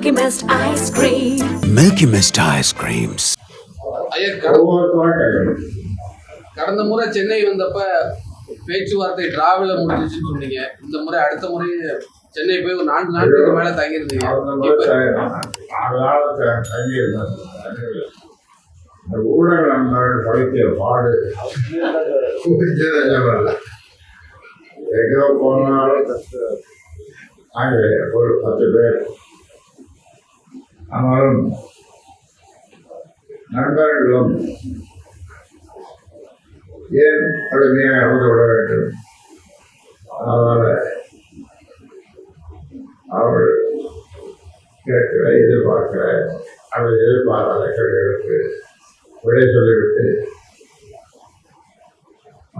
Ice creams. ஐயா கட- ஒவ்வொருத்தரும் கேட்கணும் கடந்த முறை சென்னை வந்தப்ப பேச்சுவார்த்தை டிராவல முடிஞ்சிச்சுன்னு சொன்னீங்க. இந்த முறை அடுத்த முறை சென்னை போய் ஒரு நான்கு நாட்களுக்கு மேல தங்கியிருந்தீங்க. ஊடக நண்பர்கள் படுத்திய பாடு. எங்கோ போனாலும் ஒரு பத்து பேர் ஆனாலும் நண்பர்களும் ஏன் கடுமையாக இறந்து விட வேண்டும்? அதனால் அவள் கேட்கிற எதிர்பார்க்கிற அவள் எதிர்பாராத கேள்விகளுக்கு விடை சொல்லிவிட்டு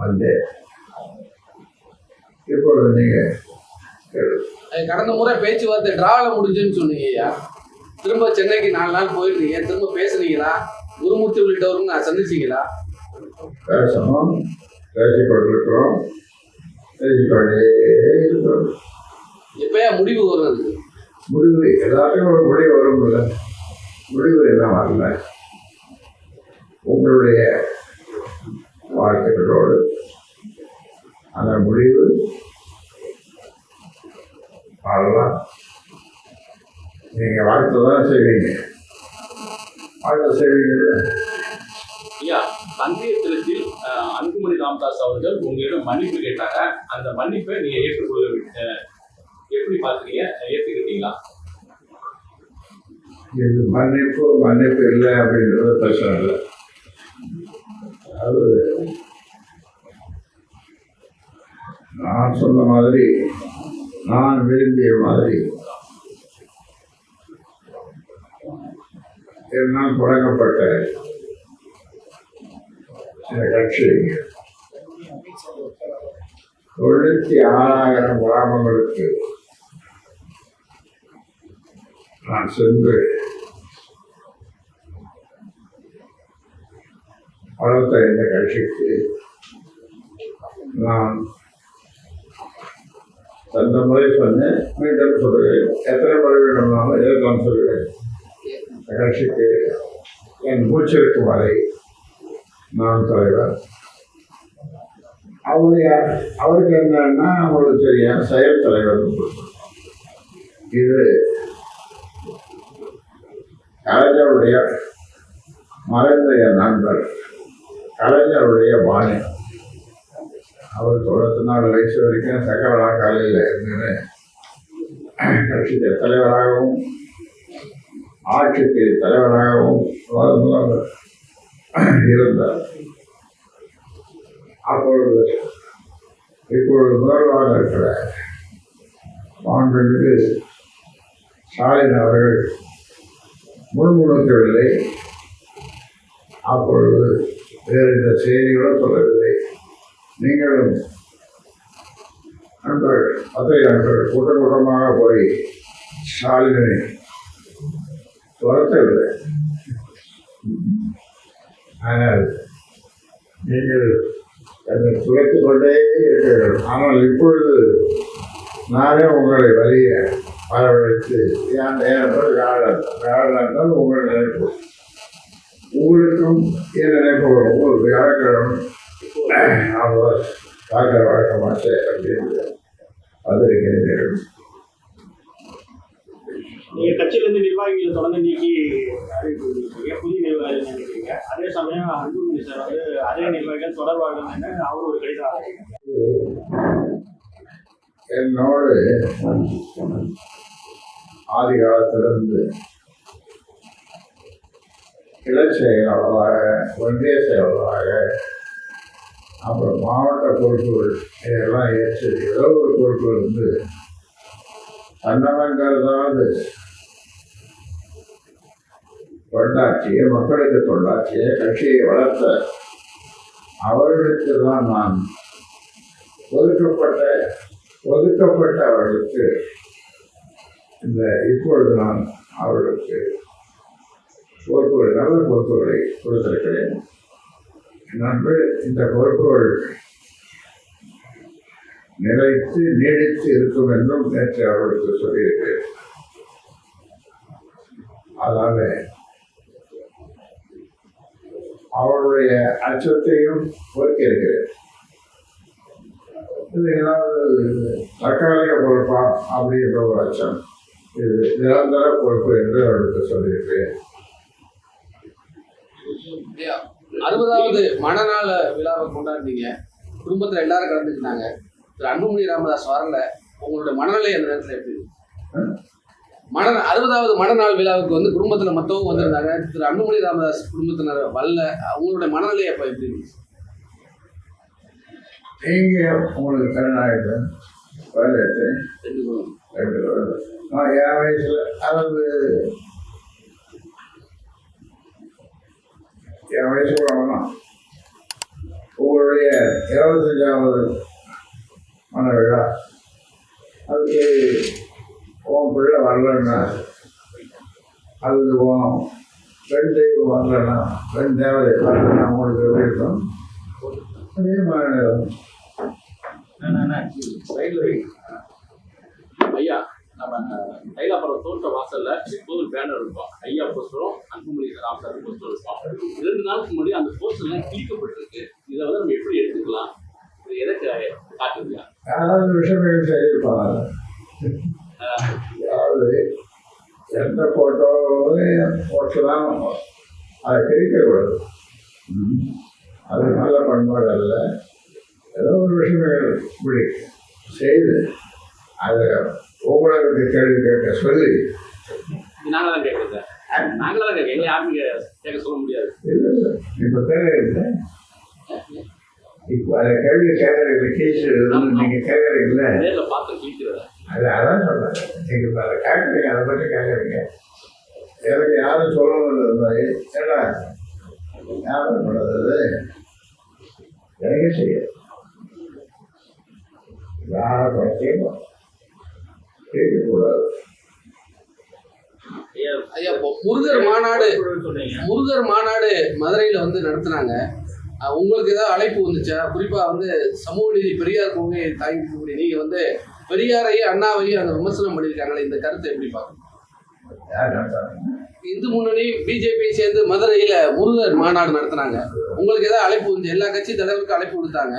வந்தேன். இப்பொழுது நீங்கள் கடந்த முறை பேச்சுவார்த்தை டிராவல முடிஞ்சுன்னு சொன்னீங்க ஐயா திரும்ப சென்னைக்கு நாலு நாள் போயிருந்தீங்க திரும்ப பேசுனீங்களா? குருமூர்த்தி உள்ளிட்டவருங்க சந்திச்சீங்களா? பேசணும். பேசிக்கொண்டிருக்கிறோம் பேசிக்கொண்டே எப்பயா முடிவு வருது முடிவு எல்லாத்துக்கும் ஒரு முடிவு வரும்ல முடிவு என்ன வரல. உங்களுடைய வாழ்க்கைகளோடு அந்த முடிவு வரலாம். நீங்கள் வாழ்த்து தான் செய்வீங்க. வாழ்த்து செய்வீங்கல்ல ஐயா அஹ், அன்புமணி ராமதாஸ் அவர்கள் உங்களிடம் மன்னிப்பு கேட்டாங்க. அந்த மன்னிப்பை நீங்க ஏற்றுக்கொள்ள எப்படி பாக்குறீங்க ஏற்றுக்கிட்டீங்களா? இது மன்னிப்பு மன்னிப்பு இல்லை அப்படின்றது பிரச்சனை இல்லை அது நான் சொன்ன மாதிரி நான் விரும்பிய மாதிரி என்னால் தொடங்கப்பட்ட இந்த கட்சி. தொண்ணூற்றி ஆறாயிரம் கிராமங்களுக்கு நான் சென்று வளர்த்த இந்த கட்சிக்கு நான் தந்த முறை சொன்னேன். மீண்டும் சொல்கிறேன் எத்தனை முறை வேணும்னாலும் எதிர்க்கலாம் சொல்கிறேன் இந்த என் மூச்சிருக்கும் வரை நான் தலைவர். அவர் யார்? அவருக்கு என்னன்னா அவங்களுக்கு தெரியும் செயல் தலைவர் இது கலைஞருடைய மறைந்த நண்பர் கலைஞருடைய பாணி அவர் தொண்ணூற்றி நாலு வயசு வரைக்கும் சக்கரவா காலையில் இருந்து கட்சிக்கு தலைவராகவும் ஆட்சிக்கு தலைவராகவும் இருந்தார். அப்பொழுது இப்பொழுது முதல்வராக இருக்கிற மாண்புமிகு ஸ்டாலின் அவர்கள் முன்முணுக்கவில்லை அப்பொழுது வேறு இந்த செய்திகளும் சொல்லவில்லை. நீங்களும் நண்பர்கள் பத்திரிகை நண்பர்கள் கூட்டம் கூட்டமாக போய் ஸ்டாலினை துரத்தவில்லை ஆனால் நீங்கள் என்னை துரைத்துக் கொண்டே இருக்கிறீர்கள் ஆனால் இப்பொழுது நானே உங்களை வலிய வரவழைத்து ஏன் ஏனென்றால் வியாழன் வியாழன் உங்கள் நினைப்பு உங்களுக்கும் என் நினைப்பு வரும். உங்களுக்கு வியாழக்கிழமை அவர் பார்க்குற வழக்கமாச்சு அப்படின்னு வந்திருக்கிறீர்கள் நீங்க கட்சியில இருந்து நிர்வாகிகளை தொடர்ந்து நீக்கி அறிவிப்பு புதிய நிர்வாகிகள் நினைக்கிறீங்க அதே சமயம் அன்புமணி சார் வந்து அதே நிர்வாகிகள் தொடர்பாக அவர் ஒரு கடிதம் என்னோடு ஆதி காலத்திலிருந்து கிளை செயலாளராக ஒன்றிய செயலாளராக அப்புறம் மாவட்ட பொறுப்புகள் இதெல்லாம் ஏற்று ஏதோ ஒரு பொறுப்பு இருந்து தன்னவங்கிறதாவது தொண்டாற்றிய மக்களுக்கு தொண்டாற்றிய கட்சியை வளர்த்த அவர்களுக்கு தான் நான் ஒதுக்கப்பட்ட ஒதுக்கப்பட்ட அவர்களுக்கு இந்த இப்பொழுது நான் அவர்களுக்கு பொறுப்புகள் நல்ல பொறுப்புகளை கொடுத்திருக்கிறேன். நன்று இந்த பொறுப்புகள் நிலைத்து நீடித்து இருக்கும் என்றும் நேற்று அவர்களுக்கு சொல்லியிருக்கிறேன். அதாவது அவருடைய அச்சத்தையும் போக்கி இருக்கிறேன் இது ஏதாவது தற்காலிக பொறுப்பா? அப்படின்ற ஒரு அச்சம். இது நிரந்தர பொறுப்பு என்று அவருக்கு சொல்லியிருக்கிறேன். அறுபதாவது மனநாள விழாவை கொண்டாடினீங்க. குடும்பத்துல எல்லாரும் கலந்துக்கிட்டாங்க. திரு அன்புமணி ராமதாஸ் வரல. உங்களோட மனநிலை அந்த நேரத்துல எப்படி? மன அறுபதாவது மனநாள் விழாவுக்கு வந்து குடும்பத்துல மத்தவங்க வந்திருந்தாங்க. திரு அன்புமணி ராமதாஸ் குடும்பத்தினர் வரல. அவங்களோட மனநிலை அப்ப எப்படி இருந்துச்சு? நீங்க உங்களுக்கு கல்யாணம் பதினெட்டு ரெண்டு. நான் என் வயசுல அதாவது என் வயசு தான் உங்களுடைய இருபத்தஞ்சாவது மன விழா. அதுக்கு உன் பிள்ளை வரலன்னா அது உன் பெண் தெய்வம் வரலன்னா பெண் தேவதை வரலன்னா உங்களுக்கு எப்படி இருக்கும்? அதே மாதிரி ஐயா நம்ம தைலாபுரம் தோட்ட வாசல்ல எப்போதும் பேனர் இருக்கும். ஐயா போஸ்டரும் அன்புமணி ராமசாமி போஸ்டரும் இருக்கும். ரெண்டு நாளுக்கு முன்னாடி அந்த போஸ்டர்லாம் கிழிக்கப்பட்டிருக்கு. இதை வந்து நம்ம எப்படி எடுத்துக்கலாம்? இது எதற்கு காட்டுதுயா யாராவது விஷயங்கள் செய்திருப்பாங்க அதாவது எந்த போட்டுலாம் அதை கிழிக்கக்கூடாது. ம். அது நல்ல பண்பாடு அல்ல. ஏதோ ஒரு விஷயங்கள் இப்படி செய்து அதை உங்களுக்கு கேள்வி கேட்க சொல்லி நாங்கள தான் கேட்குறது. நாங்கள தான் கேட்க யாருமே கேட்க சொல்ல முடியாது. இல்லை இல்லை. இப்போ தேவையில்லை. இப்போ அதை கேள்வி கேட்கறது கேஸ் நீங்கள் கேட்குறீங்களே பார்த்து கிழிக்கிறத அது அதான் சொல்றேன். நீங்கள் இப்போ அதை கேட்குறீங்க அதை பற்றி கேட்குறீங்க. எனக்கு யாரும் சொல்லணும் இருந்தாய் ஏடா ஞாபகம் பண்ணுறது எனக்கே செய்ய யார் பணத்தையும் கேட்கக்கூடாது ஐயா முருகர் மாநாடு முருகர் மாநாடு மதுரையில வந்து நடத்துனாங்க. உங்களுக்கு ஏதாவது அழைப்பு வந்துச்சா? குறிப்பா வந்து சமூக நீதி பெரியார் கொள்கையை தாங்கிக்கூடிய நீங்க வந்து பெரியாரையும் அண்ணாவையும் அந்த விமர்சனம் பண்ணியிருக்காங்களே இந்த கருத்தை எப்படி பார்க்கணும்? இந்து முன்னணி பிஜேபி சேர்ந்து மதுரையில முருகர் மாநாடு நடத்துனாங்க. உங்களுக்கு ஏதாவது அழைப்பு வந்து எல்லா கட்சி தலைவருக்கும் அழைப்பு கொடுத்தாங்க.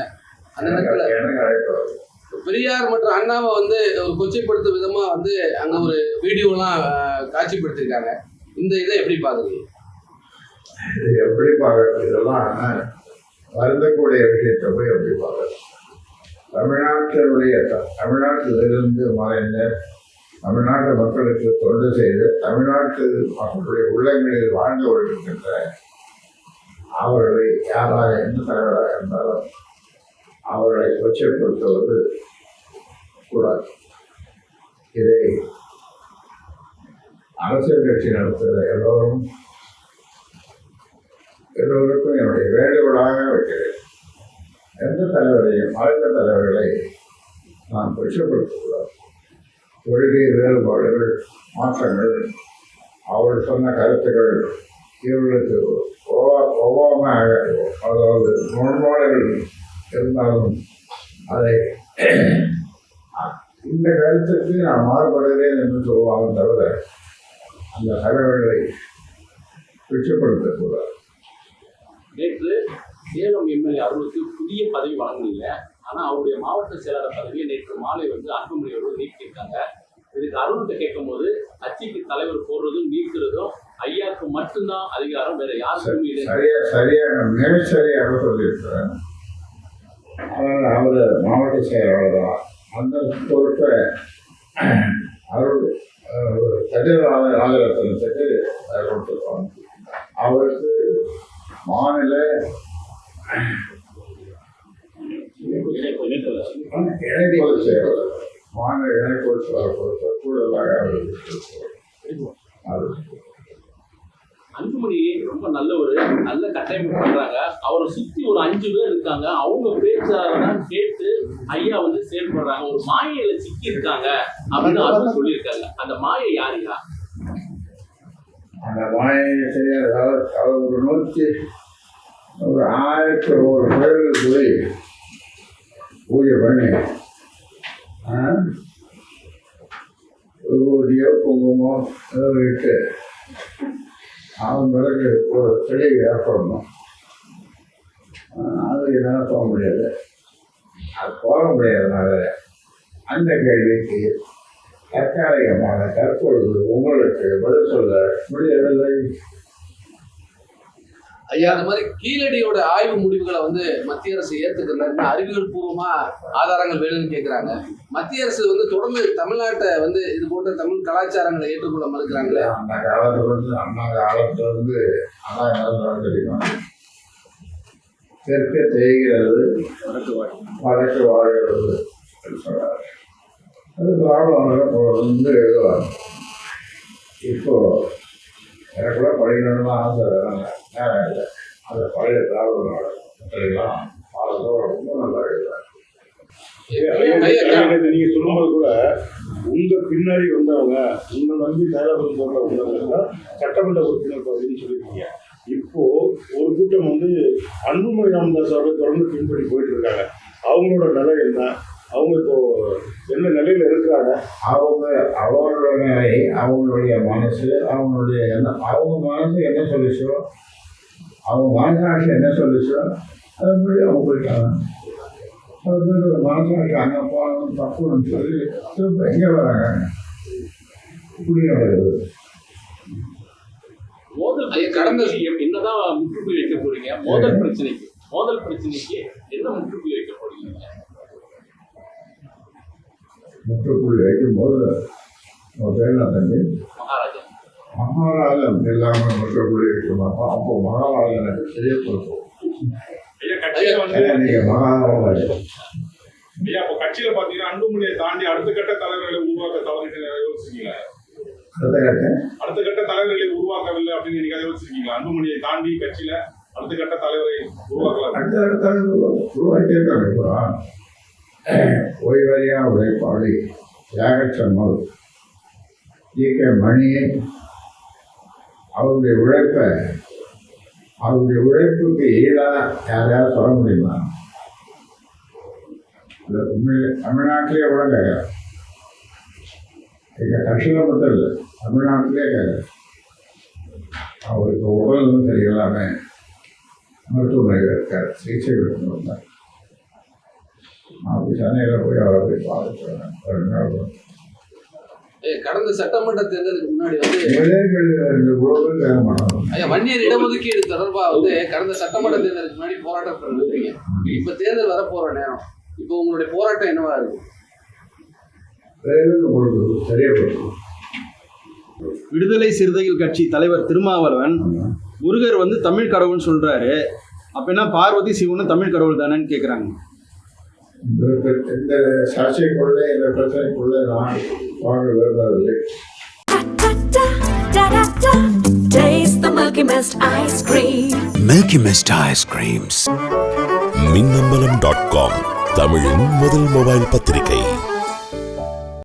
அந்த நேரத்துல பெரியார் மற்றும் அண்ணாவை வந்து ஒரு கொச்சைப்படுத்தும் விதமா வந்து அங்க ஒரு வீடியோலாம் காட்சிப்படுத்திருக்காங்க. இந்த இதை எப்படி பாக்குறீங்க இது எப்படி பார்க்கறது? இதெல்லாம் வருந்தக்கூடிய விஷயத்தை போய் எப்படி பார்க்கறது? தமிழ்நாட்டினுடைய தமிழ்நாட்டிலிருந்து மறைந்த தமிழ்நாட்டு மக்களுக்கு தொண்டு செய்து தமிழ்நாட்டு மக்களுடைய உள்ளங்களில் வாழ்ந்து கொண்டிருக்கின்ற அவர்களை யாராக எந்த தலைவராக இருந்தாலும் அவர்களை கொச்சைப்படுத்துவது கூடாது. இதை அரசியல் கட்சி நடத்துகிற எல்லோரும் எல்லோருக்கும் என்னுடைய வேண்டுகோளாக வைக்கிறேன். எந்த தலைவரையும் ஆழ்ந்த தலைவர்களை நான் கொச்சப்படுத்தக்கூடாது. கொள்கை வேறுபாடுகள் மாற்றங்கள் அவர் சொன்ன கருத்துக்கள் இவர்களுக்கு ஒவ்வா- ஒவ்வாமையாக அதாவது முரண்பாடுகள் இருந்தாலும் அதை இந்த கருத்துக்கு நான் மாறுபடுகிறேன் என்று சொல்லுவாங்க தவிர அந்த தகவல்களை பிச்சப்படுத்தக்கூடாது நேற்று சேலம் எம்எல்ஏ அவர்களுக்கு புதிய பதவி வழங்கல ஆனால் அவருடைய மாவட்ட செயலாளர் பதவியை நேற்று மாலை வந்து அன்புமணி அவர்கள் நீக்கியிருக்காங்க. இதுக்கு அருண்கிட்ட கேட்கும்போது கட்சிக்கு தலைவர் போடுறதும் நீக்கிறதும் ஐயாவுக்கு மட்டும்தான் அதிகாரம் வேற யாருக்கும் இல்லை சரியா சரியாக மிகச்சரியாக சொல்லியிருக்கிறார். அதனால் அவர் மாவட்ட செயலாளர் தான். அந்த பொறுப்பை அவர் கஜர் ராஜரத்னத்துக்கு கொடுத்துருக்கோம் அவருக்கு மாநில இணை பொதுச் செயலாளர். மாநில இணை பொதுச் செயலாளர் பொறுப்பை கூடுதலாக அது. அன்புமணி ரொம்ப நல்லவர் நல்ல கட்டமைப்பு பண்றாங்க. அவரை சுத்தி ஒரு அஞ்சு பேர் இருக்காங்க. அவங்க பேச்சாதான் கேட்டு ஐயா வந்து செயல்படுறாங்க ஒரு மாயையில சிக்கி இருக்காங்க அப்படின்னு அருண் சொல்லியிருக்காங்க. அந்த மாயை யாருயா அந்த மாயை தெரியாது ஒரு நூற்றி ஒரு ஆயிரத்தி ஒரு கோயிலுக்கு போய் பூஜை பண்ணி விபூதியோ குங்குமம் ஏதோ இட்டு அவன் பிறகு ஒரு தெளிவு ஏற்படணும் அது என்னால் போக முடியாது அது போக முடியாதனால அந்த கேள்விக்கு தற்காலிகமான தற்பொழுது உங்களுக்கு பதில் சொல்ல முடியவில்லை ஐயா. அந்த மாதிரி கீழடியோட ஆய்வு முடிவுகளை வந்து மத்திய அரசு ஏத்துக்கலன்னு அறிவியல் பூர்வமா ஆதாரங்கள் வேணும்னு கேக்குறாங்க. மத்திய அரசு வந்து தொடர்ந்து தமிழ்நாட்டை வந்து இது போன்ற தமிழ் கலாச்சாரங்களை ஏற்றுக்கொள்ள மறுக்கிறாங்களே. அந்த காலத்துல இருந்து அம்மா காலத்துல இருந்து அம்மா என்ன தெரியுமா? தெற்கு தேய்கிறது வடக்கு வாழ்கிறது சொல்றாரு அது திராவிடம் வந்து எழுதுவாங்க. இப்போ எனக்குள்ள படிக்கணும்னு ஆசை வேணாங்க அந்த பழைய திராவிட நாடுலாம் பாடத்தோட ரொம்ப நல்லா எழுதுவாங்க ஐயா, நீங்க சொல்லும்போது கூட உங்க பின்னாடி வந்தவங்க உங்களை நம்பி தேர்தல் போன்ற வந்தவங்க சட்டமன்ற உறுப்பினர் பதவின்னு சொல்லியிருக்கீங்க. இப்போ ஒரு கூட்டம் வந்து அன்புமணி ராமதாஸ் அவர்கள் தொடர்ந்து பின்பற்றி போயிட்டு இருக்காங்க அவங்களோட நிலை என்ன? அவங்க இப்போ என்ன நிலையில இருக்கிறாங்க? அவங்க அவங்களுடைய நிலை அவங்களுடைய மனசு அவங்களுடைய என்ன அவங்க மனசு என்ன சொல்லிச்சோ? அவங்க மனசாட்சி என்ன சொல்லிச்சோ அதுபடி அவங்க போயிட்டாங்க அது வந்து மனசாட்சி அங்கே போகணும் தப்புன்னு சொல்லி திரும்ப எங்கே வராங்க? இப்படி நடக்குது மோதல் கடந்த- என்னதான் முற்றுப்புள்ளி வைக்க போறீங்க? மோதல் பிரச்சனைக்கு மோதல் பிரச்சனைக்கு என்ன முற்றுப்புள்ளி வைக்க போறீங்க? முற்றுப்புள்ளி வைக்கும்போது உங்கள் பேர் தம்பி மகாராஜா. மகாராஜன் இல்லாமல் முற்றுப்புள்ளி வைக்க மாட்டோம் அப்போ ஐயா கட்சியில வந்து நீங்கள் மகாராஜன் ஐயா அப்ப கட்சியில பாத்தீங்கன்னா அன்புமணியை தாண்டி அடுத்த கட்ட தலைவர்களை உருவாக்க தவறிட்டு யோசிச்சிருக்கீங்களா? அடுத்த கட்ட? அடுத்த கட்ட தலைவர்களை உருவாக்கவில்லை அப்படின்னு நீங்க யோசிச்சிருக்கீங்களா? அன்புமணியை தாண்டி கட்சியில அடுத்த கட்ட தலைவரை உருவாக்கலாம். அடுத்த அடுத்த உருவாக்கியிருக்காங்க இப்போ. ஓய்வறியா உழைப்பாளி தியாகச்சம்மல் கே மணி அவருடைய உழைப்பை அவருடைய உழைப்புக்கு ஈடாக யாரையாவது சொல்ல முடியுமா? இல்லை உண்மையிலே தமிழ்நாட்டிலே கூட கேட்குறேன். எங்கள் கட்சியில் மட்டும் இல்லை தமிழ்நாட்டிலே கேட்குறேன். அவருக்கு உடலும் சரியில்லாமல் மருத்துவமனையில் இருக்கார் சிகிச்சை எடுத்துன்னு வந்தார் நான் அப்படி சென்னையில் போய் அவரை போய் பார்த்துட்டு ரெண்டு நாள் கடந்த சட்டமன்ற தேர்தலுக்கு முன்னாடி வந்து ஐயா வன்னியர் இடஒதுக்கீடு தொடர்பா வந்து கடந்த சட்டமன்ற தேர்தலுக்கு முன்னாடி போராட்டம் பண்ணிருக்கீங்க இப்ப தேர்தல் வர போற நேரம். இப்போ உங்களுடைய போராட்டம் என்னவா இருக்கும் தெரியப்படுத்தும் விடுதலை சிறுத்தைகள் கட்சி தலைவர் திருமாவளவன் முருகர் வந்து தமிழ் கடவுள்னு சொல்றாரு. அப்ப என்ன பார்வதி சிவனும் தமிழ் கடவுள் தானேன்னு கேக்குறாங்க. இந்த இந்த சர்ச்சைக்குள்ளே இந்த பிரச்சனைக்குள்ளே நான் வாங்க விரும்பவில்லை Da da da Minnambalam dot com தமிழின் முதல் மொபைல் பத்திரிகை.